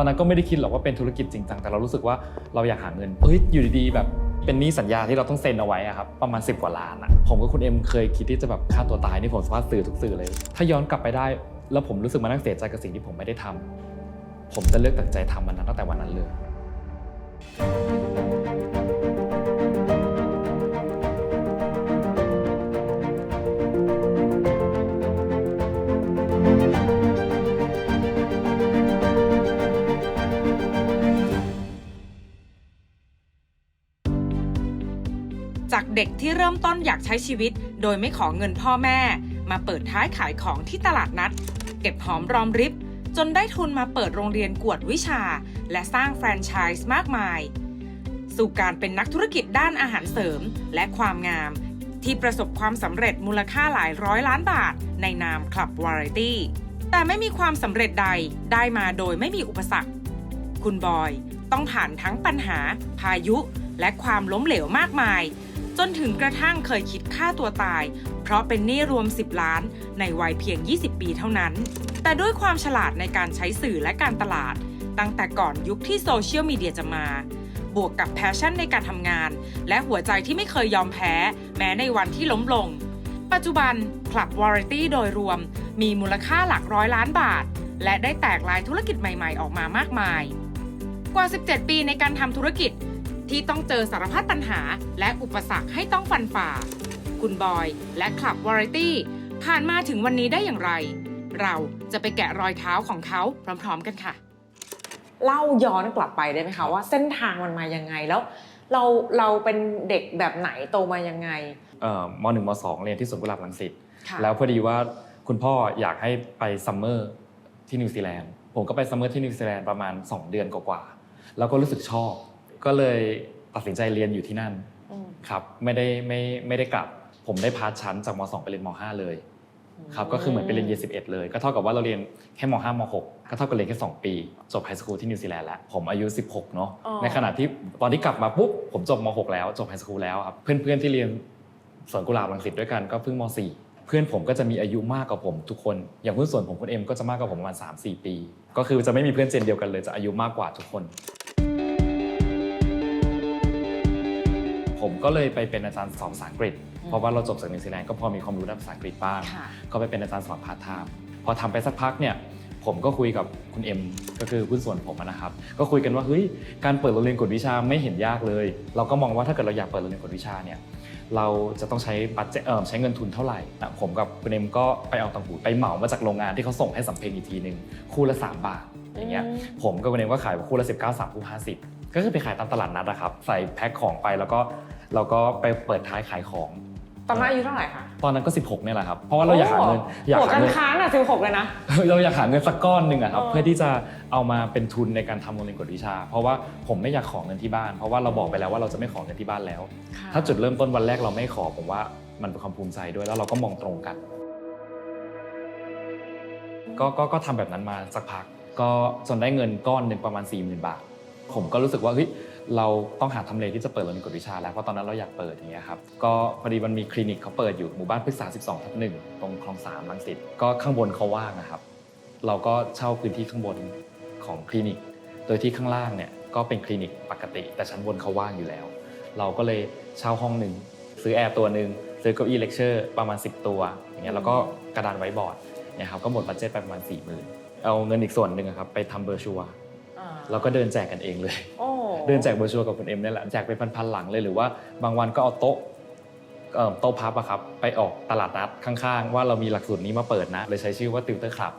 ตอนนั้นก็ไม่ได้คิดหรอกว่าเป็นธุรกิจจริงจังแต่เรารู้สึกว่าเราอยากหาเงินเฮ้ยอยู่ดีๆแบบเป็นหนี้สัญญาที่เราต้องเซ็นเอาไว้อะครับประมาณ 10 กว่าล้านอะผมกับคุณเอ็มเคยคิดที่จะแบบฆ่าตัวตายนี่ผมสามารถสื่อทุกสื่อเลย ถ้าย้อนกลับไปได้ แล้วผมรู้สึกมานั่งเสียใจกับสิ่งที่ผมไม่ได้ทำผมจะเลือกตัดใจทำมันนั้นตั้งแต่วันนั้นเลย เด็กที่เริ่มต้นอยากใช้ชีวิต โดยไม่ขอเงินพ่อแม่ มาเปิดท้ายขายของที่ตลาดนัด เก็บหอมรอมริบ จนได้ทุนมาเปิดโรงเรียนกวดวิชา และสร้างแฟรนไชส์มากมาย สู่การเป็นนักธุรกิจด้านอาหารเสริมและความงาม ที่ประสบความสำเร็จมูลค่าหลายร้อยล้านบาท ในนามคลับวาไรตี้แต่ไม่มีความสำเร็จใดได้มาโดยไม่มีอุปสรรค คุณบอยต้องผ่านทั้งปัญหา พายุ และความล้มเหลวมากมาย จนถึงกระทั่งเคยคิดฆ่าตัวตาย เพราะเป็นหนี้รวม 10 ล้าน ในวัยเพียง 20 ปีเท่านั้น แต่ด้วยความฉลาดในการใช้สื่อและการตลาด ตั้งแต่ก่อนยุคที่โซเชียลมีเดียจะมา บวกกับแพชชั่นในการทำงาน และหัวใจที่ไม่เคยยอมแพ้ แม้ในวันที่ล้มลง ปัจจุบันคลับวาไรตี้โดยรวม มีมูลค่าหลักร้อยล้านบาท และได้แตกลายธุรกิจใหม่ ๆ ออกมามากมาย กว่า 17 ปีในการทำธุรกิจ ที่ต้องเจอสารพัดปัญหา และอุปสรรคให้ต้องฟันฝ่า คุณบอยและคลับวาไรตี้ผ่านมาถึงวันนี้ได้อย่างไร เราจะไปแกะรอยเท้าของเขาพร้อม ๆ กันค่ะ เล่าย้อนกลับไปได้ไหมคะว่าเส้นทางมันมายังไงแล้วเราเราเป็นเด็กแบบไหนโตมายังไงเอ่อมหนึ่งมสองเรียนที่สวนกุหลาบรังสิตค่ะแล้วพอดีว่าคุณพ่ออยากให้ไปซัมเมอร์ที่นิวซีแลนด์ผมก็ไปซัมเมอร์ที่นิวซีแลนด์ประมาณ 2 เดือนกว่าๆแล้วก็รู้สึกชอบ ก็เลยตัดสินใจเรียนอยู่ที่นั่นอืมครับไม่ได้ไม่ไม่ได้กลับ ผมได้พาสชั้นจากม 2 ไปเรียนม 5 เลยครับก็คือเหมือนไปเรียนเย11เลย ก็เท่ากับว่าเราเรียนแค่ม5ม6ก็เท่ากับเรียนแค่2ปี จบไฮสคูลที่นิวซีแลนด์แล้วผมอายุ 16เนาะอ๋อในขณะที่ตอนที่กลับมาปุ๊บผมจบม6แล้ว จบไฮสคูลแล้วครับเพื่อนๆที่เรียนสวนกุหลาบรังสิตด้วยกันก็เพิ่งม4เพื่อนผมก็จะมีอายุมากกว่าผมทุกคน อย่างเพื่อนส่วนผมคุณเอ็มก็จะมากกว่าผมประมาณ3-4 ปี ก็คือจะไม่มีเพื่อนเจนเดียวกันเลยจะอายุมากกว่าทุกคน ผมก็เลยไปเป็นอาจารย์สอนภาษาอังกฤษ เพราะว่าเราจบจากนิวซีแลนด์ก็พอมีความรู้ด้านภาษาอังกฤษบ้างค่ะก็ไปเป็นอาจารย์สอนพาร์ทไทม์พอทำไปสักพักเนี่ยผมก็คุยกับคุณเอ็มก็คือหุ้นส่วนผมอะนะครับ ก็คุยกันว่าเฮ้ยการเปิดโรงเรียนกวดวิชาไม่เห็นยากเลย เราก็มองว่าถ้าเกิดเราอยากเปิดโรงเรียนกวดวิชาเนี่ยเราจะต้องใช้บัตเจเออใช้เงินทุนเท่าไหร่นะผมกับคุณเอ็มก็ไปเอาตังหูไปเหมามาจากโรงงานที่เขาส่งให้สำเพ็งอีกทีหนึ่งคู่ละ 3 บาทอย่างเงี้ยอืมผมกับคุณเอ็มก็ขายคู่ละ 19 3คู่50 ก็คือไปขายตามตลาดนัดนะครับ ใส่แพ็คของไปแล้วก็เราก็ไปเปิดท้ายขายของ ตอนนั้นอายุเท่าไหร่คะตอนนั้นก็ 16เนี่ยแหละครับ เพราะว่าเราอยากหาเงินอยากหัวหากันเงิน ค้างอะสิบหกเลยนะ เราอยากหาเงินสักก้อนหนึ่งอะครับเออ เพื่อที่จะเอามาเป็นทุนในการทำโรงเรียนกวดวิชา เพราะว่าผมไม่อยากขอเงินที่บ้าน เพราะว่าเราบอกไปแล้วว่าเราจะไม่ขอเงินที่บ้านแล้ว ถ้าจุดเริ่มต้นวันแรกเราไม่ขอผมว่ามันเป็นความภูมิใจด้วยแล้วเราก็มองตรงกัน ก็ก็ก็ทำแบบนั้นมาสักพัก ก็จนได้เงินก้อนหนึ่งประมาณ 4 0,000 บาท ผมก็รู้สึกว่าเฮ้ยเราต้องหาทำเลที่จะเปิดโรงเรียนกวดวิชาแล้วเพราะตอนนั้นเราอยากเปิดอย่างเงี้ยครับก็พอดีมันมีคลินิกเขาเปิดอยู่หมู่บ้านพฤกษา 12ทับหนึ่งตรงคลองสามรังสิตก็ข้างบนเขาว่างนะครับ เราก็เช่าพื้นที่ข้างบนของคลินิก โดยที่ข้างล่างเนี่ยก็เป็นคลินิกปกติ แต่ชั้นบนเขาว่างอยู่แล้ว เราก็เลยเช่าห้องหนึ่งซื้อแอร์ตัวหนึ่งซื้อเก้าอี้เลคเชอร์ประมาณ 10 ตัวอย่างเงี้ยแล้วก็กระดานไว้บอร์ดเนี่ยครับก็หมดบัตเจ็ตไปประมาณ4ี่หมื่นเอาเงินอีกส่วนหนึ่งครับไปทำเบอร์ชัว ร์อ่าแล้วก็เดินแจกกันเองเลยโอ้เดินแจกเบอร์ชัวร์กับคุณเอ็มนี่แหละแจกไปพันๆหลังเลยหรือว่าบางวันก็เอาโต๊ะเอ่อโต๊ะพับอะครับไปออกตลาดนัดข้างๆ ว่าเรามีหลักสูตรนี้มาเปิดนะ เลยใช้ชื่อว่าติวเตอร์คลับ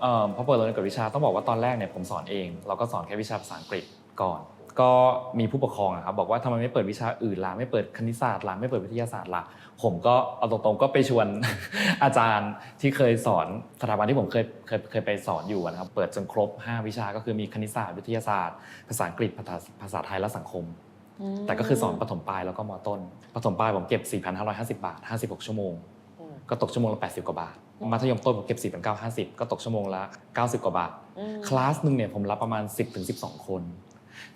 เอ่อพอเปิดโรงเรียนกวดวิชาต้องบอกว่าตอนแรกเนี่ยผมสอนเอง เราก็สอนแค่วิชาภาษาอังกฤษก่อน ก็มีผู้ปกครองอะครับบอกว่าทำไมไม่เปิดวิชาอื่นล่ะไม่เปิดคณิตศาสตร์ล่ะไม่เปิดวิทยาศาสตร์ล่ะผมก็เอาตรงๆก็ไปชวน อาจารย์ที่เคยสอนสถาบันที่ผมเคยเคยเคยไปสอนอยู่นะครับเปิดจนครบ 5 วิชาก็คือมีคณิตศาสตร์วิทยาศาสตร์ ภาษาอังกฤษภาษาภาษาไทยและสังคมมแต่ก็คือสอนปฐมปลายแล้วก็มต้นปฐมปลายผมเก็บ 4,550 บาท 56 ชั่วโมงอืมก็ตกชั่วโมงละ 80 กว่าบาทมัธยมต้นผมเก็บ4,950 ก็ตกชั่วโมงละ 90 กว่าบาทอืมคลาสหนึ่งเนี่ยผมรับประมาณ 10ถึง12 คน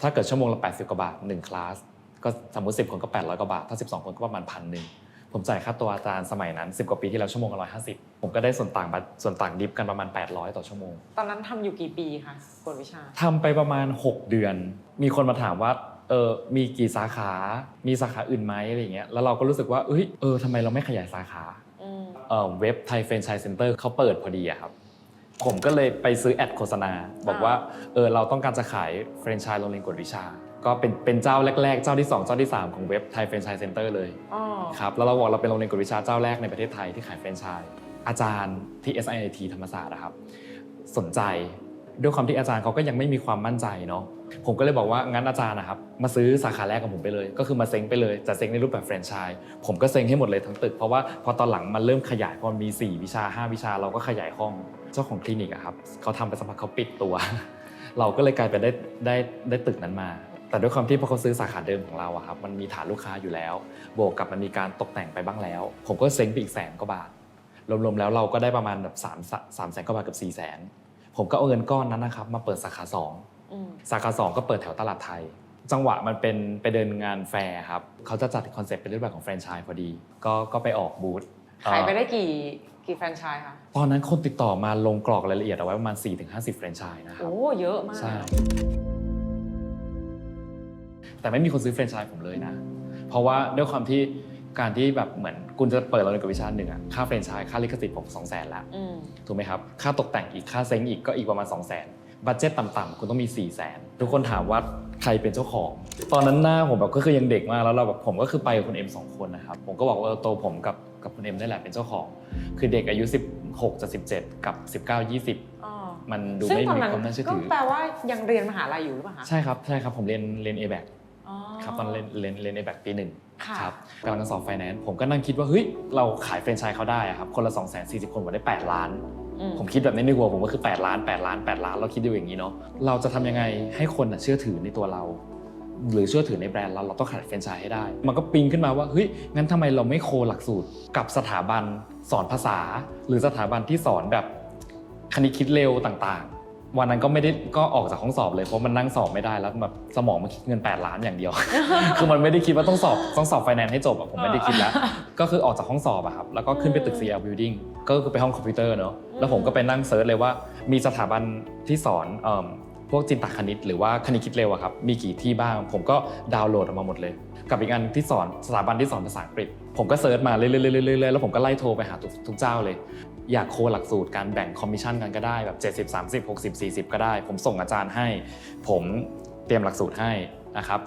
ถ้าเกิดชั่วโมงละ 80 กว่าบาท1คลาสก็สมมติ 10 คนก็ 800 กว่าบาท ถ้า 12 คนก็ประมาณพันหนึ่งผผมจ่ายค่าตัวอาจารย์สมัยนั้น 10 กว่าปีที่แล้วชั่วโมงละร้อยห้าสิบผมก็ได้ส่วนต่างบัตรส่วนต่างดิฟกันประมาณ 800 ต่อชั่วโมง ตอนนั้นทำอยู่กี่ปีคะกวดวิชาทำไปประมาณ 6 เดือน มีคนมาถามว่าเออมีกี่สาขา มีสาขาอื่นไหมอะไรอย่างเงี้ยแล้วเราก็รู้สึกว่าเอ้ยเออทำไมเราไม่ขยายสาขาอืมเอ่อเว็บไทยแฟรนไชส์เซ็นเตอร์เขาเปิดพอดีอะครับ ผมก็เลยไปซื้อแอดโฆษณา บอกว่าเออเราต้องการจะขายแฟรนไชส์โรงเรียนกวดวิชา ก็เป็นเป็นเจ้าแรกๆ เจ้าที่ 2 เจ้าที่ 3 ของเว็บไทยแฟรนไชส์เซ็นเตอร์เลยอ๋อครับแล้วเราบอกเราเป็นโรงเรียนกวดวิชาเจ้าแรกในประเทศไทยที่ขายแฟรนไชส์อาจารย์ที่ SIT ธรรมศาสตร์นะครับสนใจด้วยความที่อาจารย์เขาก็ยังไม่มีความมั่นใจเนาะผมก็เลยบอกว่างั้นอาจารย์นะครับมาซื้อสาขาแรกกับผมไปเลย ก็คือมาเซ็งไปเลยจะเซ็งในรูปแบบแฟรนไชส์ผมก็เซ็งให้หมดเลยทั้งตึกเพราะว่าพอตอนหลังมันเริ่มขยายพอมี 4 วิชา 5 วิชาเราก็ขยายห้องเจ้าของคลินิกอะครับเขาทำไปสักพักเขาปิดตัว เราก็เลยกลายเป็นได้ได้ได้ตึกนั้นมา แต่ด้วยความที่พอเขาซื้อสาขาเดิมของเราอะครับมันมีฐานลูกค้าอยู่แล้ว บวกกับมันมีการตกแต่งไปบ้างแล้ว ผมก็เซ็งไปอีกแสนกว่าบาท รวมๆแล้วเราก็ได้ประมาณแบบสามสามแสนกว่าบาทกับสี่แสนผมก็เอาเงินก้อนนั้นนะครับมาเปิดสาขาสองอืมสาขาสองก็เปิดแถวตลาดไทย จังหวะมันเป็นไปเดินงานแฟร์ครับเขาจะจัดคอนเซ็ปต์เป็นรูปแบบของแฟรนไชส์พอดี ก็ก็ไปออกบูธขายไปเอ่อได้กี่ กี่แฟรนไชส์คะตอนนั้นคนติดต่อมาลงกรอกรายละเอียดเอาไว้ประมาณ 4-50 แฟรนไชส์นะครับ โอ้เยอะมาก ใช่ แต่ไม่มีคนซื้อแฟรนไชส์ผมเลยนะ เพราะว่าด้วยความที่การที่แบบเหมือนคุณจะเปิดเราในกับวิชาหนึ่งอะค่าแฟรนไชส์ค่าลิขสิทธิ์ผมสองแสนแล้วอืมถูกไหมครับ ค่าตกแต่งอีกค่าเซ้งอีกก็อีกประมาณ 2 0 0 0 0 0บัตเจ็ตต่ำๆคุณต้องมี4 0 0 0 0 0ทุกคนถามว่าใครเป็นเจ้าของ ตอนนั้นหน้าผมแบบก็คือยังเด็กมากแล้วเราแบบผมก็คือไปกับคุณเอ็มสองคนนะครับผมก็บอกว่าเออโตวผมกับ กับคุณเอ็มได้แหละเป็นเจ้าของ คือเด็กอายุ 16จะ17 กับ 19 20อ๋อมันดูซึ่งไม่ตอนมีนั้นความน่าเชื่อก็ถือแปลว่ายังเรียนมหาลัยอยู่หรือเปล่าคะใช่ครับใช่ครับผมเรียนเรียน a b a c อ๋อครับตอนเรียนเรียนเรียน a b a c ปีหนึ่งค่ะครับกำลังจะสอบไฟแนนซ์ผมก็นั่งคิดว่าเฮ้ยเราขายแฟรนไชส์เขาได้อะครับคนละ2 4 0 0 0 0คนผมได้ 8 ล้านอืมผมคิดแบบนี้ในหัวผมก็คือ 8 ล้าน 8 ล้าน 8 ล้านเราคิดดูอย่างนี้เนาะเราจะทำยังไงให้คนน่ะเชื่อถือในตัวเรา หรือเชื่อถือในแบรนด์เราเราต้องขายแฟรนไชส์ให้ได้ มันก็ปิงขึ้นมาว่าเฮ้ยงั้นทำไมเราไม่โคหลักสูตรกับสถาบันสอนภาษา หรือสถาบันที่สอนแบบคณิตคิดเร็วต่างๆ วันนั้นก็ไม่ได้ก็ออกจากห้องสอบเลยเพราะมันนั่งสอบไม่ได้แล้วแบบสมองมันคิดเงิน 8 ล้านอย่างเดียว คือมันไม่ได้คิดว่าต้องสอบต้องสอบไฟแนนซ์ให้จบอะผมไม่ได้คิดแล้ว ก็คือออกจากห้องสอบอะครับแล้วก็ขึ้นไปตึก CL Building ก็คือไปห้องคอมพิวเตอร์เนอะแล้วผมก็ไปนั่งเซิร์ชเลยว่ามีสถาบันที่สอน พวกจินตคณิตหรือว่าคณิตคิดเร็วอะครับมีกี่ที่บ้าง ผมก็ดาวน์โหลดออกมาหมดเลย กับอีกอันที่สอนสถาบันที่สอนภาษาอังกฤษ ผมก็เซิร์ชมาเรื่อยๆแล้วผมก็ไล่โทรไปหาทุกเจ้าเลย อยากโคหลักสูตรการแบ่งคอมมิชชั่นกันก็ได้แบบ70 30 60 40 ก็ได้ ผมส่งอาจารย์ให้ ผมเตรียมหลักสูตรให้นะครับ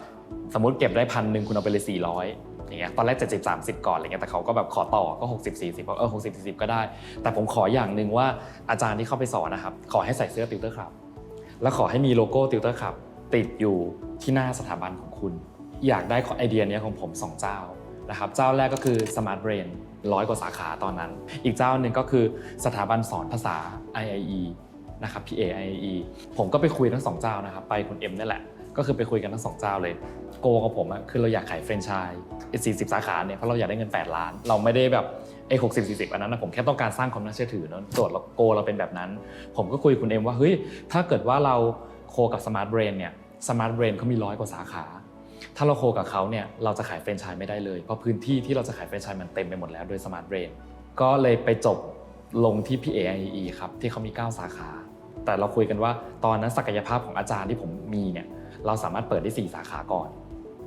สมมติเก็บได้พันหนึ่งคุณเอาไปเลย400อย่างเงี้ยตอนแรก 70 30 ก่อนอะไรเงี้ยแต่เขาก็แบบขอต่อก็ 60 40บอกเออ60 40 ก็ได้ แต่ผมขออย่างหนึ่งว่าอาจารย์ที่เข้าไปสอนนะครับ ขอให้ใส่เสื้อติวเตอร์ครับ แล้วขอให้มีโลโก้ติวเตอร์ครับติดอยู่ที่หน้าสถาบันของคุณ อยากได้ไอเดียนี้ของผม 2 เจ้านะครับเจ้าแรกก็คือ Smart Brain ร้อยกว่าสาขาตอนนั้น อีกเจ้าหนึ่งก็คือสถาบันสอนภาษา IIE นะครับ PA IIE ผมก็ไปคุยทั้งสองเจ้านะครับไปคุณเอ็มนี่แหละ ก็คือไปคุยกันทั้งสองเจ้าเลยโกกับผมอะคือเราอยากขายแฟรนไชส์สี่สิบสาขาเนี่ยเพราะเราอยากได้เงิน 8 ล้าน เราไม่ได้แบบ ไอ้หกสิบสี่สิบอันนั้นนะผมแค่ต้องการสร้างความน่าเชื่อถือเนอะโจทย์เราโกเราเป็นแบบนั้น ผมก็คุยคุณเอ็มว่าเฮ้ยถ้าเกิดว่าเราโคกับ Smart Brain เนี่ย Smart Brain เขามีร้อยกว่าสาขา ถ้าเราโคกับเขาเนี่ยเราจะขายแฟรนไชส์ไม่ได้เลย เพราะพื้นที่ที่เราจะขายแฟรนไชส์มันเต็มไปหมดแล้วโดย Smart Brain ก็เลยไปจบลงที่ PAIE ครับที่เขามี 9 สาขา แต่เราคุยกันว่าตอนนั้นศักยภาพของอาจารย์ที่ผมมีเนี่ยเราสามารถเปิดได้ 4 สาขาก่อน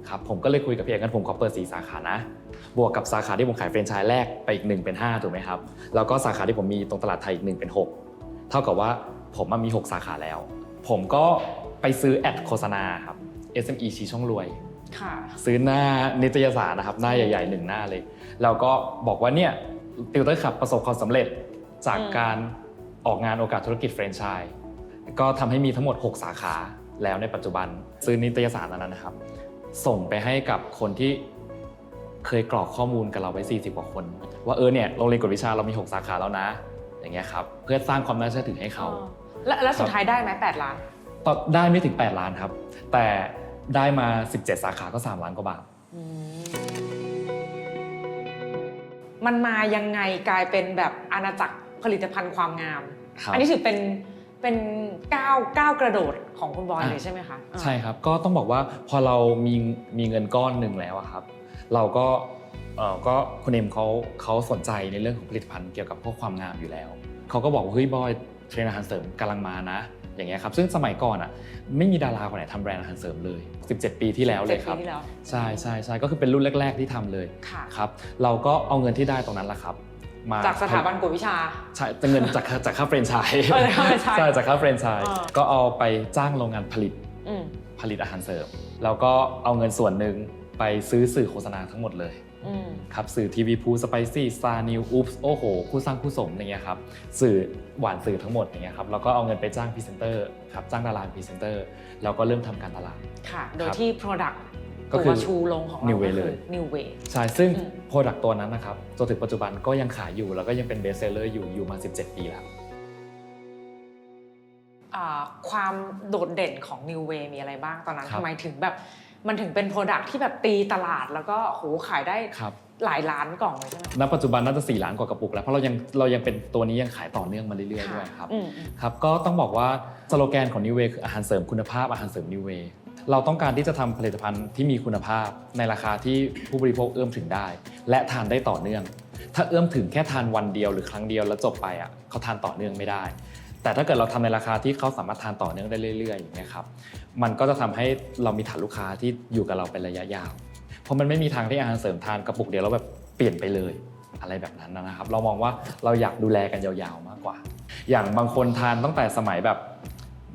ครับผมก็เลยคุยกับพี่เอกกันผมขอเปิด 4 สาขานะ บวกกับสาขาที่ผมขายแฟรนไชส์แรกไปอีก 1 เป็น 5 ถูกไหมครับ แล้วก็สาขาที่ผมมีตรงตลาดไทยอีก 1 เป็น 6 เท่ากับว่าผมมามี6 สาขาแล้ว ผมก็ไปซื้อแอดโฆษณาครับ SME ชี้ช่องรวยค่ะซื้อหน้านิตยสารนะครับหน้าใหญ่ๆหนึ่งหน้าเลย แล้วก็บอกว่าเนี่ยติวเตอร์ขับประสบความสำเร็จจากอืมการออกงานโอกาสธุรกิจแฟรนไชส์ก็ทำให้มีทั้งหมด 6 สาขาแล้วในปัจจุบันซื้อนิตยสารนั้นนะครับ ส่งไปให้กับคนที่เคยกรอกข้อมูลกับเราไว้ 40 กว่าคน ว่าเออเนี่ยโรงเรียนกวดวิชาเรามี 6 สาขาแล้วนะ อย่างเงี้ยครับเพื่อสร้างความน่าเชื่อถือให้เขาอ๋อแล้วแล้วสุดท้ายได้ไหมแปดล้านตอนได้ไม่ถึง 8 ล้านครับ แต่ได้มา 17 สาขาก็ 3 ล้านกว่าบาทมันมายังไงกลายเป็นแบบอาณาจักรผลิตภัณฑ์ความงามครับอันนี้ถือเป็น เป็นก้าวก้าวกระโดดของคุณบอยอะเลยใช่ไหมคะใช่ครับก็ต้องบอกว่าพอเรามีมีเงินก้อนหนึ่งแล้วอะครับ เราก็เอ่อก็คุณเอ็มเขาเขาสนใจในเรื่องของผลิตภัณฑ์เกี่ยวกับพวกความงามอยู่แล้วเขาก็บอกว่าเฮ้ยบอยเทรนด์อาหารเสริมกำลังมานะ อย่างเงี้ยครับซึ่งสมัยก่อนอะไม่มีดาราคนไหนทำแบรนด์อาหารเสริมเลย 17 ปีที่แล้วเลยครับจ็ดปีที่แล้วใช่ใช่ใช่ก็คือเป็นรุ่นแรก ๆที่ทำเลยค่ะครับเราก็เอาเงินที่ได้ตรงนั้นแหละครับ มาจากสถาบันกวดวิชา ใช่แต่เงินจากจากค่าเฟรนไชส์เออจากค่าแฟรนไชส์ใช่จากค่าเฟรนไชส์อ่าก็เอาไปจ้างโรงงานผลิตอืมผลิตอาหารเสริมแล้วก็เอาเงินส่วนหนึ่งไปซื้อสื่อโฆษณาทั้งหมดเลยอืมครับสื่อทีวีพูสไปซี่สตาร์นิวอุ๊ปโอ้โห คู่สร้างคู่สมอย่างเงี้ยครับสื่อหวานสื่อทั้งหมดอย่างเงี้ยครับแล้วก็เอาเงินไปจ้างพรีเซนเตอร์ครับจ้างดาราพรีเซนเตอร์แล้วก็เริ่มทำการตลาดค่ะ โดยครับที่ Product ก็คือตัวชูลงของเรา New Way ก็เลคือย New Way ใช่ ซึ่งอืมโปรดักตัวนั้นนะครับจนถึงปัจจุบันก็ยังขายอยู่ แล้วก็ยังเป็นเบสเซลเลอร์อยู่อยู่มา 17 ปีแล้วอ่าความโดดเด่นของ New Way มีอะไรบ้างตอนนั้นครับทำไมถึงแบบมันถึงเป็น Product ที่แบบตีตลาดแล้วก็โหขายได้ครับหลายล้านกล่องเลยใช่ไหมณปัจจุบันน่าจะ 4 ล้านกว่ากระปุกแล้ว เพราะเรายังเรายังเป็นตัวนี้ยังขายต่อเนื่องมาเรื่อยๆด้วยครับอืมอืมครับ ก็ต้องบอกว่าสโลแกนของ New Way คืออาหารเสริมคุณภาพอาหารเสริม New Way เราต้องการที่จะทำผลิตภัณฑ์ที่มีคุณภาพ ในราคาที่ผู้บริโภคเอื้อมถึงได้ และทานได้ต่อเนื่อง ถ้าเอื้อมถึงแค่ทานวันเดียวหรือครั้งเดียวแล้วจบไปอะเขาทานต่อเนื่องไม่ได้ แต่ถ้าเกิดเราทำในราคาที่เขาสามารถทานต่อเนื่องได้เรื่อยๆอย่างเงี้ยครับมันก็จะทำให้เรามีฐานลูกค้าที่อยู่กับเราเป็นระยะยาว เพราะมันไม่มีทางที่อาหารเสริมทานกระปุกเดียวแล้วแบบเปลี่ยนไปเลยอะไรแบบนั้นนะครับ เรามองว่าเราอยากดูแลกันยาวๆมากกว่า อย่างบางคนทานตั้งแต่สมัยแบบ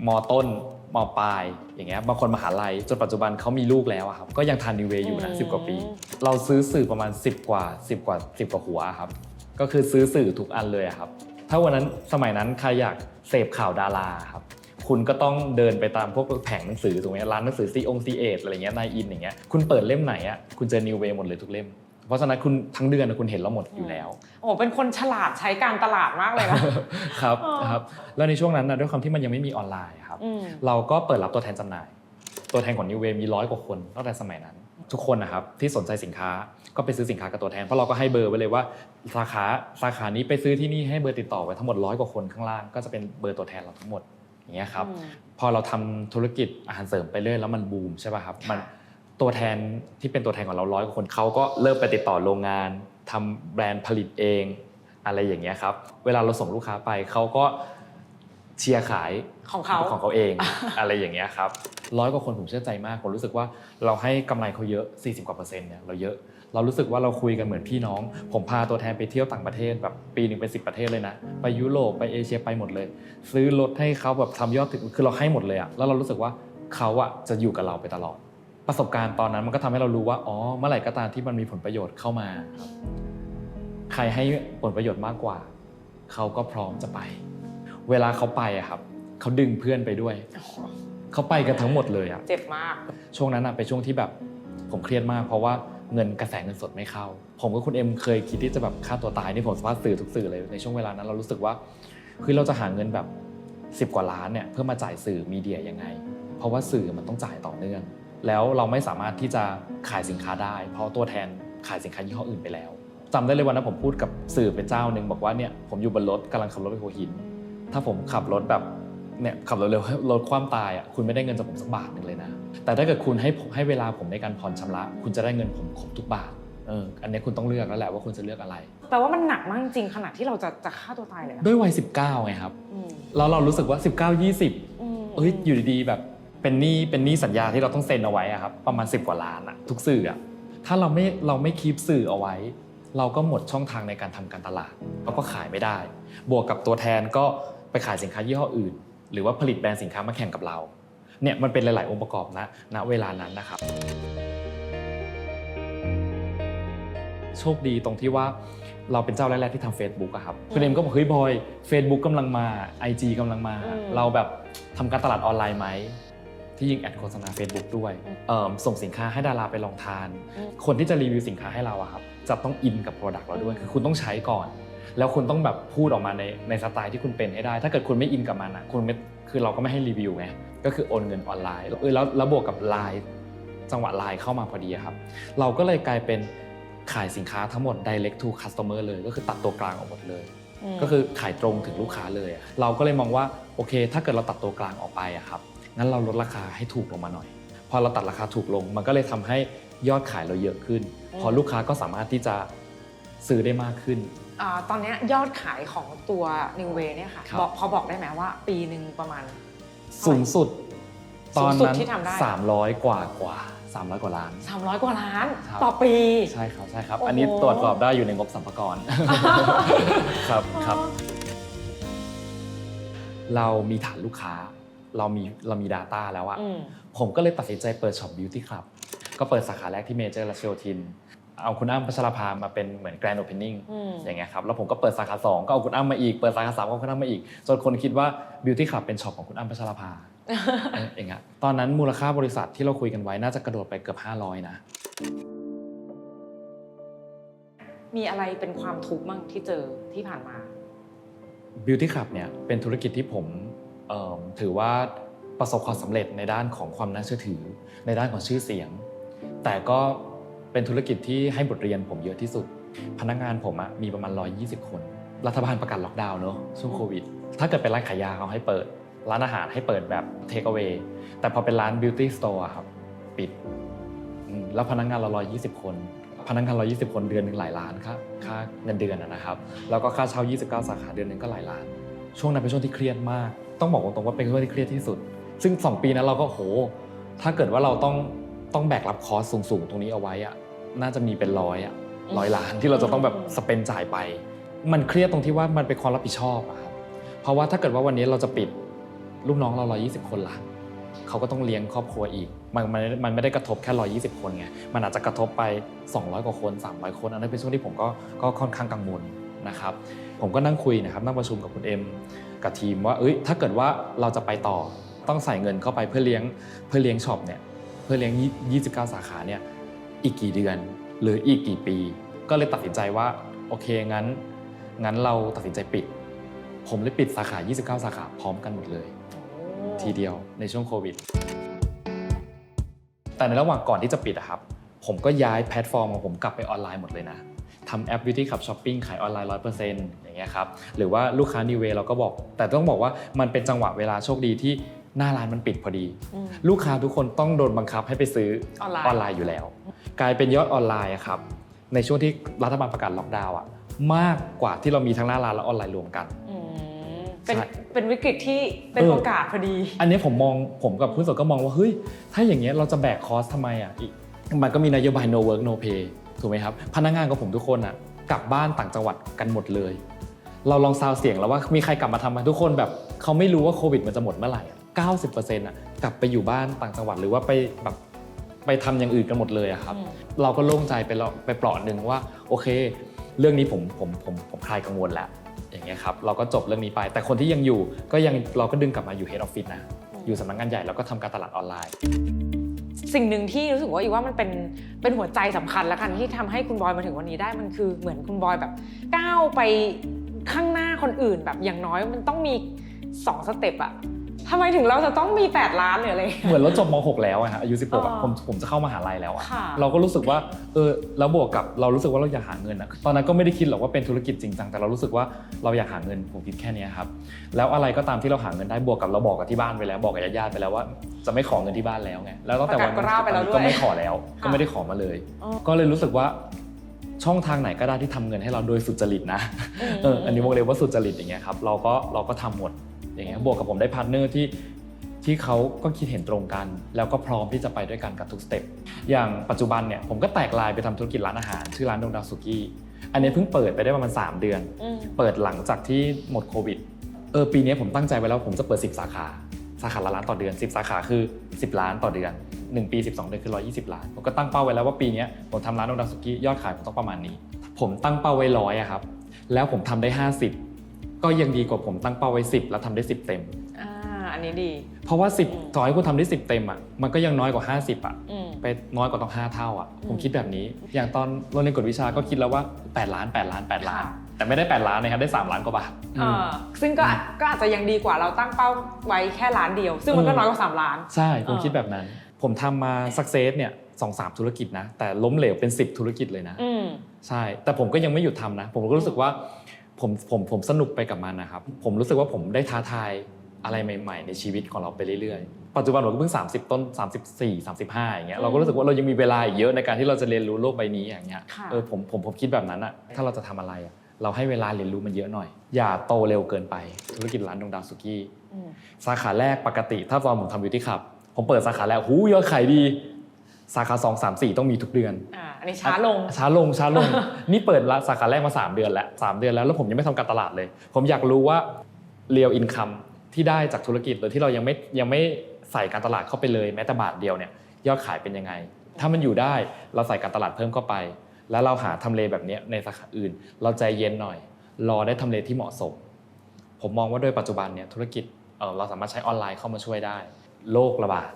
มต้น มปลายอย่างเงี้ยบางคนมหาลัยจนปัจจุบันเขามีลูกแล้วอะครับก็ยังทานนิเวย์อยู่นะสิกว่าปี เราซื้อสื่อประมาณ 10 กว่า 10 กว่า 10 กว่าหัวอะครับก็คือซื้อสื่อทุกอันเลยอะครับ ถ้าวันนั้นสมัยนั้นใครอยากเสพข่าวดาราครับคุณก็ต้องเดินไปตามพวกแผงหนังสือถูกไหมร้านหนังสือซีองซีเออะไรเงี้ยนายอินอย่างเงี้ยคุณเปิดเล่มไหนอะคุณเจอนิวเวย์หมดเลยทุกเล่ม เพราะฉะนั้นคุณทั้งเดือนอะคุณเห็นเราหมดอยู่แล้ว โอ้โหเป็นคนฉลาดใช้การตลาดมากเลยนะครับอ๋อครับแล้วในช่วงนั้นนะด้วยความที่มันยังไม่มีออนไลน์ครับอืมเราก็เปิดรับตัวแทนจำหน่าย ตัวแทนของ New Way มีร้อยกว่าคนตั้งแต่สมัยนั้น ทุกคนนะครับที่สนใจสินค้าก็ไปซื้อสินค้ากับตัวแทนเพราะเราก็ให้เบอร์ไว้เลยว่าสาขาสาขานี้ไปซื้อที่นี่ให้เบอร์ติดต่อไว้ทั้งหมดร้อยกว่าคนข้างล่างก็จะเป็นเบอร์ตัวแทนเราทั้งหมดอย่างเงี้ยครับอืมพอเราทำธุรกิจอาหารเสริมไปเรื่อยแล้วมันบูมใช่ป่ะครับมัน ตัวแทนที่เป็นตัวแทนของเราร้อยกว่าคนเขาก็เริ่มไปติดต่อโรงงานทำแบรนด์ผลิตเองอะไรอย่างเงี้ยครับ เวลาเราส่งลูกค้าไปเขาก็เชียร์ขายของเขาของเขาเองอะไรอย่างเงี้ยครับร้อยกว่าคนผมเชื่อใจมากผมรู้สึกว่าเราให้กำไรเขาเยอะ 40กว่าเปอร์เซ็นต์เนี่ยเราเยอะเรารู้สึกว่าเราคุยกันเหมือนพี่น้อง ผมพาตัวแทนไปเที่ยวต่างประเทศแบบปีหนึ่งเป็นสิประเทศเลยนะ ไปยุโรปไปเอเชียไปหมดเลย ซื้อรถให้เขาแบบทำยอดถึงคือเราให้หมดเลยอะแล้วเรารู้สึกว่าเขาอะจะอยู่กับเราไปตลอด ประสบการณ์ตอนนั้นมันก็ทำให้เรารู้ว่าอ๋อเมื่อไหร่ก็ตามที่มันมีผลประโยชน์เข้ามาครับใครให้ผลประโยชน์มากกว่า เขาก็พร้อมจะไป เวลาเขาไปอะครับเขาดึงเพื่อนไปด้วย เขาไปกันทั้งหมดเลยอะเจ็บมาก ช่วงนั้นอะเป็นช่วงที่แบบผมเครียดมาก เพราะว่าเงินกระแสเงินสดไม่เข้า ผมกับคุณเอ็มเคยคิดที่จะแบบฆ่าตัวตายนี่ผมสามารถสื่อทุกสื่อเลยในช่วงเวลานั้นเรารู้สึกว่าคือเราจะหาเงินแบบ 10 กว่าล้านเนี่ยเพื่อมาจ่ายสื่อมีเดียยังไง เพราะว่าสื่อมันต้องจ่ายต่อเนื่อง แล้วเราไม่สามารถที่จะขายสินค้าได้ เพราะตัวแทนขายสินค้ายี่ห้ออื่นไปแล้วจำได้เลยวันนั้นผมพูดกับสื่อเป็นเจ้าหนึ่งบอกว่าเนี่ยผมอยู่บนรถกำลังขับรถไปหัวหิน ถ้าผมขับรถแบบเนี่ยขับรถเร็วรถคว่ำตายอะคุณไม่ได้เงินจากผมสักบาทหนึ่งเลยนะ แต่ถ้าเกิดคุณให้ผมให้เวลาผมในการผ่อนชำระ คุณจะได้เงินผมครบทุกบาทเอออันนี้คุณต้องเลือกแล้วแหละว่าคุณจะเลือกอะไร แปลว่ามันหนักมากจริงขนาดที่เราจะจะฆ่าตัวตายเลยนะด้วยวัย19ไงครับอืมแล้วเรารู้สึกว่า 19 20อืมเอ้ยอยู่ดีๆแบบ เป็นหนี้เป็นหนี้สัญญาที่เราต้องเซ็นเอาไว้อะครับประมาณ 10 กว่าล้านอะทุกสื่ออะถ้าเราไม่เราไม่คีปสื่อเอาไว้ เราก็หมดช่องทางในการทำการตลาดเราก็ขายไม่ได้ บวกกับตัวแทนก็ไปขายสินค้ายี่ห้ออื่น หรือว่าผลิตแบรนด์สินค้ามาแข่งกับเราเนี่ยมันเป็นหลาย ๆ องค์ประกอบนะณเวลานั้นนะครับ โชคดีตรงที่ว่าเราเป็นเจ้าแรก ๆ ที่ทำ Facebook อะครับคุณเอ็มก็บอกเฮ้ยบอย Facebook กำลังมา IG กำลังมา เราแบบทำการตลาดออนไลน์ไหม ที่ยิงแอดโฆษณา Facebook ด้วยเอิ่มส่งสินค้าให้ดาราไปลองทานคนที่จะรีวิวสินค้าให้เราอะครับจะต้องอินกับ Product เราด้วยคือคุณต้องใช้ก่อน แล้วคุณต้องแบบพูดออกมาในในสไตล์ที่คุณเป็นให้ได้ ถ้าเกิดคุณไม่อินกับมันอะคุณไม่คือเราก็ไม่ให้รีวิวไงก็คือโอนเงินออนไลน์เออแล้วแล้วบวกกับไลน์จังหวะไลน์เข้ามาพอดีอะครับ เราก็เลยกลายเป็นขายสินค้าทั้งหมด direct to customer เลย ก็คือตัดตัวกลางออกหมดเลยมก็คือขายตรงถึงลูกค้าเลยอะเราก็เลยมองว่าโอเค ถ้าเกิดเราตัดตัวกลางออกไปอะครับ งั้นเราลดราคาให้ถูกลงมาหน่อย พอเราตัดราคาถูกลง มันก็เลยทำให้ยอดขายเราเยอะขึ้น พอลูกค้าก็สามารถที่จะซื้อได้มากขึ้นอ่าตอนเนี้ยยอดขายของตัว New Way เนี่ยค่ะครับบอกพอบอกได้ไหมว่า ปีหนึ่งประมาณ สูงสุด ตอนสูงสุดนั้นที่ทำได้300กว่ากว่า300กว่าล้าน300กว่าล้านครับต่อปี ใช่ครับใช่ครับโอ้โหอันนี้ตรวจสอบได้อยู่ในงบสัมภากระครับครับ เรามีฐานลูกค้า เรามีเรามี Data แล้วอะอืมผมก็เลยตัดสินใจเปิดช็อปบิวตี้คลับก็เปิดสาขาแรกที่เมเจอร์และเชลทิน เอาคุณอ้ำพัชรภามาเป็นเหมือนแกรนด์โอเพนนิ่งอืมอย่างเงี้ยครับ แล้วผมก็เปิดสาขา 2 ก็เอาคุณอ้ำมาอีก เปิดสาขา3ก็เอาคุณอ้ำมาอีก จนคนคิดว่าบิวตี้คลับเป็นช็อปของคุณอ้ำพัชรภาเออเองอะตอนนั้นมูลค่าบริษัทที่เราคุยกันไว้น่าจะกระโดดไปเกือบ 500 นะ มีอะไรเป็นความทุกข์บ้างที่เจอที่ผ่านมา Beauty Club เนี่ยเป็นธุรกิจที่ผมเอิ่ม ถือว่าประสบความสำเร็จในด้านของความน่าเชื่อถือ ในด้านของชื่อเสียง แต่ก็เป็นธุรกิจที่ให้บทเรียนผมเยอะที่สุด พนักงานผมอะมีประมาณ 120 คน รัฐบาลประกาศล็อกดาวน์เนอะช่วงโควิด ถ้าเกิดเป็นร้านขายยาเขาให้เปิด ร้านอาหารให้เปิดแบบเทคเอา a y แต่พอเป็นร้าน Beauty Store อะครับปิด แล้วพนักงานเรา 120 คน พนักงาน 120 คนเดือนหนึ่งหลายล้านค่าค่าเงินเดือนนะครับ แล้วก็ค่าเช่า 29 สาขาเดือนหนึ่งก็หลายล้าน ช่วงนั้นเป็นช่วงที่เครียดมาก ต้องบอกตรงๆว่าเป็นช่วงที่เครียดที่สุด ซึ่ง 2 ปีนั้นเราก็โห ถ้าเกิดว่าเราต้องต้องแบกรับคอสสูงๆ ตรงนี้เอาไว้อะน่าจะมีเป็นร้อยอะร้อยล้านที่เราจะต้องแบบสเปนจ่ายไป มันเครียดตรงที่ว่ามันเป็นความรับผิดชอบอะครับเพราะว่าถ้าเกิดว่าวันนี้เราจะปิดลูกน้องเรา 120 คนละเขาก็ต้องเลี้ยงครอบครัวอีก มันมันมันไม่ได้กระทบแค่ 120 คนไง มันอาจจะกระทบไป 200 กว่าคน 300 คน อันนั้นเป็นช่วงที่ผมก็ก็ค่อนข้างกังวลนะครับ ผมก็นั่งคุยนะครับ นั่งประชุมกับคุณเอ็ม กับทีมว่าเอ้ยถ้าเกิดว่าเราจะไปต่อต้องใส่เงินเข้าไปเพื่อเลี้ยงเพื่อเลี้ยงช็อปเนี่ยเพื่อเลี้ยง 29 สาขาเนี่ยอีกกี่เดือนหรืออีกกี่ปี ก็เลยตัดสินใจว่าโอเคงั้น งั้นเราตัดสินใจปิด ผมเลยปิดสาขา 29 สาขาพร้อมกันหมดเลย ทีเดียวในช่วงโควิด แต่ในระหว่างก่อนที่จะปิดอะครับ ผมก็ย้ายแพลตฟอร์มของผมกลับไปออนไลน์หมดเลยนะ ทำแอป Beauty Club Shopping ขายออนไลน์100%อย่างเงี้ยครับหรือว่าลูกค้า New Way เราก็บอก แต่ต้องบอกว่ามันเป็นจังหวะเวลาโชคดีที่หน้าร้านมันปิดพอดีอืมลูกค้าทุกคนต้องโดนบังคับให้ไปซื้อออนไลน์ ออนไลน์อยู่แล้ว กลายเป็นยอดออนไลน์อะครับในช่วงที่รัฐบาลประกาศล็อกดาวน์อะมากกว่าที่เรามีทั้งหน้าร้านและออนไลน์รวมกัน อืมเป็นใช่ เป็นวิกฤตที่เป็นเออโอกาสพอดี อันนี้ผมมองผมกับผู้สนก็มองว่าเฮ้ยถ้าอย่างเงี้ยเราจะแบกคอสทำไมอะอีกมันก็มีนโยบาย no work no pay ถูกไหมครับ พนักงานของผมทุกคนอะกลับบ้านต่างจังหวัดกันหมดเลย เราลองซาวเสียงแล้วว่ามีใครกลับมาทำไหมทุกคนแบบเขาไม่รู้ว่าโควิดมันจะหมดเมื่อไหร่อะ90%อะกลับไปอยู่บ้านต่างจังหวัดหรือว่าไปแบบไปทำอย่างอื่นกันหมดเลยอะครับอืมเราก็โล่งใจไปแล้วไปเปลาะหนึ่งว่าโอเค เรื่องนี้ผมผมผมผมคลายกังวลแล้วอย่างเงี้ยครับเราก็จบเรื่องนี้ไป แต่คนที่ยังอยู่ก็ยังเราก็ดึงกลับมาอยู่ head office นะ อยู่สำนักงานใหญ่แล้วก็ทำการตลาดออนไลน์ สิ่งหนึ่งที่รู้สึกว่าอีกว่ามันเป็นเป็นหัวใจสำคัญแล้วกันที่ทำให้คุณบอยมาถึงวันนี้ได้มันคือเหมือนคุณบอยแบบก้าวไปข้างหน้าคนอื่นแบบอย่างน้อยมันต้องมีสองสเต็ปอะ ทำไมถึงเราจะต้องมี 8 ล้านหรืออะไร เหมือนเราจบม .6 แล้วอะฮะอายุ 16อะอ่าผมผมจะเข้ามหาลัยแล้วอะค่ะ เราก็รู้สึกว่าเออแล้วบวกกับเรารู้สึกว่าเราอยากหาเงินอะตอนนั้นก็ไม่ได้คิดหรอกว่าเป็นธุรกิจจริงจังแต่เรารู้สึกว่าเราอยากหาเงินผมคิดแค่เนี้ยครับแล้วอะไรก็ตามที่เราหาเงินได้บวกกับเราบอกกับที่บ้านไปแล้วบอกกับญาติๆไปแล้วว่าจะไม่ขอเงินที่บ้านแล้วไงแล้วตั้งแต่วันประกาศกล้าวไปแล้วด้วยก็ไม่ขอแล้ว ก็ค่ะไม่ได้ขอมาเลย อ๋อ ก็เลยรู้สึกว่าช่องทางไหนก็ได้ที่ทำเงินให้เราโดยสุจริตนะ เอออันนี้วงเล็บว่าสุจริตอย่างเงี้ยครับเราก็เราก็ทำหมด อย่างเงี้ยบวกกับผมได้พาร์ทเนอร์ที่ที่เขาก็คิดเห็นตรงกัน แล้วก็พร้อมที่จะไปด้วยกันกับทุกสเต็ปอย่างปัจจุบันเนี่ยผมก็แตกลายไปทำธุรกิจร้านอาหาร ชื่อร้านดงดาวสุกี้อันนี้เพิ่งเปิดไปได้ประมาณ3เดือนอืมเปิดหลังจากที่หมดโควิดเออปีนี้ผมตั้งใจไว้แล้วผมจะเปิด 10 สาขาสาขาละล้านต่อเดือน 10 สาขาคือ 10 ล้านต่อเดือน 1 ปี 12 เดือนคือ 120 ล้าน ผมก็ตั้งเป้าไว้แล้วว่าปีเนี้ยผมทำร้านโนดาสุกี้ยอดขายผมต้องประมาณนี้ ผมตั้งเป้าไว้ร้อยอะครับแล้วผมทำได้ 50 ก็ยังดีกว่าผมตั้งเป้าไว้ 10 แล้วทำได้ 10 เต็ม อ่าอันนี้ดี เพราะว่าอืม10ต่อให้คุณทำได้ 10 เต็มอะมันก็ยังน้อยกว่า 50อะอืม ไปน้อยกว่าต้อง 5 เท่าอะอืมผมคิดแบบนี้ อย่างตอนเราเรียนกฎวิชาก็คิดแล้วว่า 8 ล้าน 8 ล้าน 8 ล้าน ค่ะ แต่ไม่ได้ 8 ล้านนะครับได้ 3 ล้านกว่าบาทอืมอ่าซึ่งก็อาจก็อาจจะยังดีกว่าเราตั้งเป้าไว้แค่ล้านเดียว ซึ่งมันก็น้อยกว่า3ล้าน ใช่ ผมอ่าคิดแบบนั้น ผมทำมาสักเซสเนี่ยสองสามธุรกิจนะ แต่ล้มเหลวเป็น 10 ธุรกิจเลยนะ อืม ใช่ แต่ผมก็ยังไม่หยุดทำนะ ผมก็รู้สึกว่า ผมผมผมสนุกไปกับมันนะครับ ผมรู้สึกว่าผมได้ท้าทายอะไรใหม่ๆ ในชีวิตของเราไปเรื่อยๆ ปัจจุบันผมก็เพิ่ง 30 ต้น 34 35 อย่างเงี้ยเราก็รู้สึกว่าเรายังมีเวลาอีกเยอะในการที่เราจะเรียนรู้โลกใบนี้อย่างเงี้ยค่ะเออผมผมผมคิดแบบนั้นอะถ้าเราจะทำอะไรอะเราให้เวลาเรียนรู้มันเยอะหน่อย อย่าโตเร็วเกินไป ธุรกิจร้านดวงดาวสุกี้อืมสาขาแรกปกติ ถ้าตอนผมทำบิวตี้คลับ ผมเปิดสาขาแรกหูยอดขายดี สาขา 2 3 4 ต้องมีทุกเดือนอ่าอันนี้ช้าลง ช้าลงช้าลง นี่เปิดละสาขาแรกมา 3 เดือนแล้ว3เดือนแล้วแล้วผมยังไม่ทำการตลาดเลย ผมอยากรู้ว่าเรียลอินคัมที่ได้จากธุรกิจโดยที่เรายังไม่ยังไม่ใส่การตลาดเข้าไปเลยแม้แต่บาทเดียวเนี่ยยอดขายเป็นยังไง ถ้ามันอยู่ได้เราใส่การตลาดเพิ่มเข้าไป แล้วเราหาทำเลแบบเนี้ยในสาขาอื่น เราใจเย็นหน่อย รอได้ทำเลที่เหมาะสม ผมมองว่าโดยปัจจุบันเนี่ยธุรกิจเอ่อเราสามารถใช้ออนไลน์เข้ามาช่วยได้โรคระบาด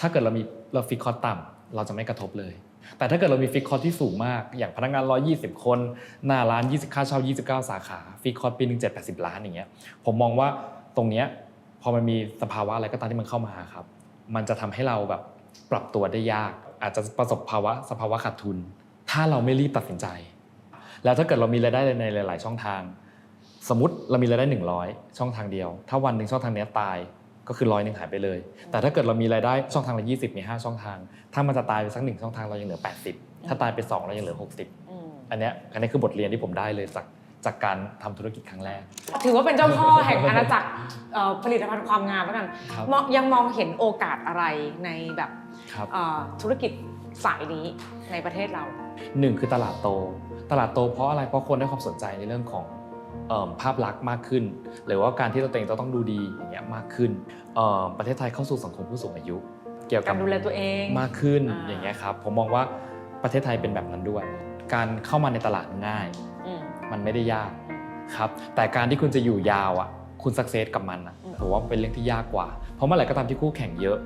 ถ้าเกิดเรามีเราฟิกคอร์สต่ำเราจะไม่กระทบเลย แต่ถ้าเกิดเรามีฟิกคอร์สที่สูงมาก อย่างพนักงาน 120 คน หน้าร้าน 20 ค่าเช่า 29 สาขา ฟิกคอร์สปีหนึ่ง7 80ล้านอย่างเงี้ย ผมมองว่าตรงเนี้ยพอมันมีสภาวะอะไรก็ตามที่มันเข้ามาครับ มันจะทำให้เราแบบปรับตัวได้ยาก อาจจะประสบภาวะสภาวะขาดทุน ถ้าเราไม่รีบตัดสินใจ แล้วถ้าเกิดเรามีรายได้ในหลาย ๆ ช่องทาง สมมติเรามีรายได้ 100 ช่องทางเดียว ถ้าวันหนึ่งช่องทางนี้ตาย ก็คือร้อยหนึ่งหายไปเลย แต่ถ้าเกิดเรามีรายได้ช่องทางละ20มี5ช่องทาง ถ้ามันจะตายไปสักหนึ่งช่องทางเรายังเหลือ80ถ้าตายไป2เรายังเหลือ60อืมอันเนี้ยอันนี้คือบทเรียนที่ผมได้เลยจากจากการทำธุรกิจครั้งแรก ถือว่าเป็นเจ้าพ่อแห่งอาณาจักรเอ่อผลิตภัณฑ์ความงามแล้วกันครับมองยังมองเห็นโอกาสอะไรในแบบครับเอ่อธุรกิจสายนี้ในประเทศเราหนึ่งคือตลาดโต ตลาดโตเพราะอะไรเพราะคนให้ความสนใจในเรื่องของเอิ่ม ภาพลักษณ์มากขึ้น หรือว่าการที่เราตัวเองต้องดูดีอย่างเงี้ยมากขึ้นเอิ่มประเทศไทยเข้าสู่สังคมผู้สูงอายุ เกี่ยวกักาบรดูแลตัวเองมากขึ้นอ่าอย่างเงี้ยครับผมมองว่าประเทศไทยเป็นแบบนั้นด้วย การเข้ามาในตลาดง่ายอืมมันไม่ได้ยากครับแต่การที่คุณจะอยู่ยาวอะคุณสักเซสกับมันอะอืมผมว่าเป็นเรื่องที่ยากกว่า เพราะเมื่อไหร่ก็ตามที่คู่แข่งเยอะ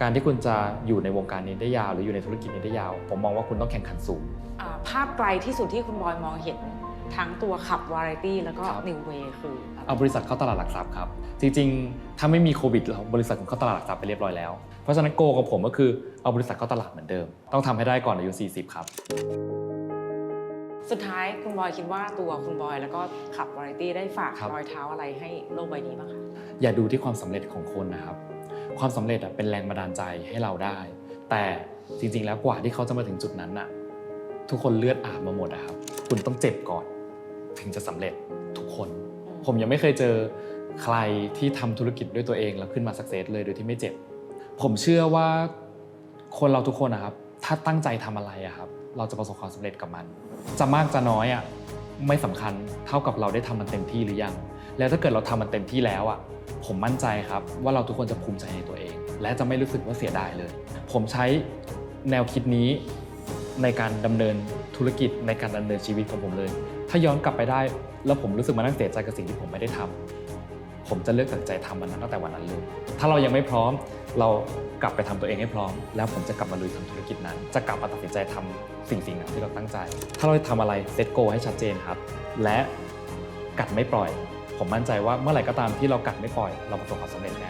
การที่คุณจะอยู่ในวงการนี้ได้ยาว หรืออยู่ในธุรกิจนี้ได้ยาว ผมมองว่าคุณต้องแข่งขันสูงอ่าภาพไกลที่สุดที่คุณบอยมองเห็น ทั้งตัวขับวาไรตี้แล้วก็ครับ นิวเวย์คืออะไรเอาบริษัทเข้าตลาดหลักทรัพย์ครับ จริงๆ ถ้าไม่มีโควิดเราบริษัทผมเข้าตลาดหลักทรัพย์ไปเรียบร้อยแล้ว เพราะฉะนั้นโกของผมก็คือเอาบริษัทเข้าตลาดเหมือนเดิม ต้องทำให้ได้ก่อนอายุ 40 ครับ สุดท้ายคุณบอยคิดว่าตัวคุณบอยแล้วก็ขับวาไรตี้ได้ฝากครับ รอยเท้าอะไรให้โลกใบนี้บ้างคะอย่าดูที่ความสำเร็จของคนนะครับ ความสำเร็จอะเป็นแรงบันดาลใจให้เราได้ แต่จริงๆ แล้วกว่าที่เขาจะมาถึงจุดนั้นน่ะทุกคนเลือดอาบมาหมดนะครับ คุณต้องเจ็บก่อน ถึงจะสำเร็จทุกคน ผมยังไม่เคยเจอใครที่ทำธุรกิจด้วยตัวเองแล้วขึ้นมาสักเซสเลยโดยที่ไม่เจ็บ ผมเชื่อว่าคนเราทุกคนนะครับ ถ้าตั้งใจทำอะไรอะครับ เราจะประสบความสำเร็จกับมัน จะมากจะน้อยอะไม่สำคัญเท่ากับเราได้ทำมันเต็มที่หรือยัง แล้วถ้าเกิดเราทำมันเต็มที่แล้วอะผมมั่นใจครับว่าเราทุกคนจะภูมิใจในตัวเอง และจะไม่รู้สึกว่าเสียดายเลย ผมใช้แนวคิดนี้ในการดำเนินธุรกิจในการดำเนินชีวิตของผมเลย ถ้าย้อนกลับไปได้ แล้วผมรู้สึกมานั่งเสียใจกับสิ่งที่ผมไม่ได้ทำผมจะเลือกตัดใจทำมันนั้นตั้งแต่วันนั้นเลยถ้าเรายังไม่พร้อมเรากลับไปทำตัวเองให้พร้อม แล้วผมจะกลับมาลุยทำธุรกิจนั้น จะกลับมาตัดสินใจทำสิ่งสิ่งนั้นที่เราตั้งใจ ถ้าเราทำอะไรเซตโกให้ชัดเจนครับ และกัดไม่ปล่อย ผมมั่นใจว่าเมื่อไหร่ก็ตามที่เรากัดไม่ปล่อย เราประสบความสำเร็จแน่นอน